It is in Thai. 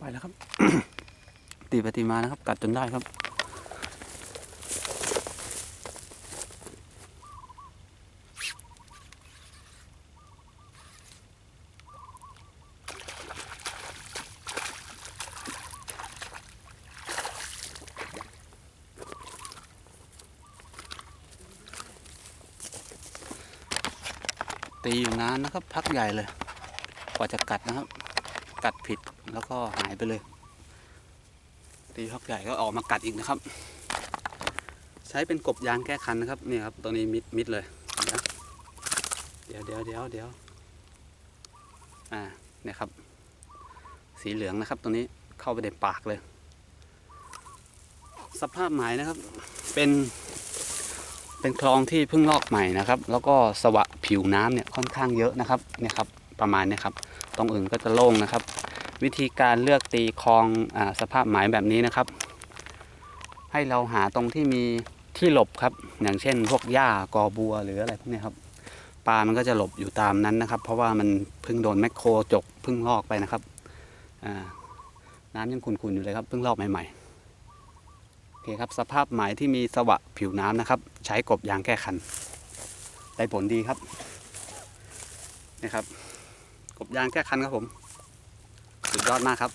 ปแล้วครับ ตีไปตีมานะครับ กัดจนได้ครับ ตีอยู่นานนะครับ พักใหญ่เลย กว่าจะกัดนะครับ กัดผิดแล้วก็หายไปเลย ตีพักใหญ่ก็ออกมากัดอีกนะครับ ใช้เป็นกบยางแก้คันนะครับนี่ครับตัวนี้มิดมิดเลย เดี๋ยวเดี๋ยวเดี๋ยวเดี๋ยวอ่าเนี่ยครับ สีเหลืองนะครับตัวนี้เข้าไปในปากเลย สภาพหมายนะครับ เป็นเป็นคลองที่เพิ่งลอกใหม่นะครับ แล้วก็สวะผิวน้ำเนี่ยค่อนข้างเยอะนะครับเนี่ยครับ ประมาณนี้ครับ ตรงอื่นก็จะโล่งนะครับ วิธีการเลือกตีคลองอสภาพหมายแบบนี้นะครับ ให้เราหาตรงที่มีที่หลบครับ อย่างเช่น พวกหญ้ากอบัวหรืออะไรพวกนี้ครับปลามันก็จะหลบอยู่ตามนั้นนะครับ เพราะว่ามันเพิ่งโดนแมคโครจกเพิ่งลอกไปนะครับน้ำยังขุ่นๆอยู่เลยครับเพิ่งลอกใหม่ๆโอเคครับสภาพหมายที่มีสวะผิวน้ำนะครับ ใช้กบยางแก้คันได้ผลดีครับนี่ครับ กบยางแก้คันครับผม สุดยอดมากครับ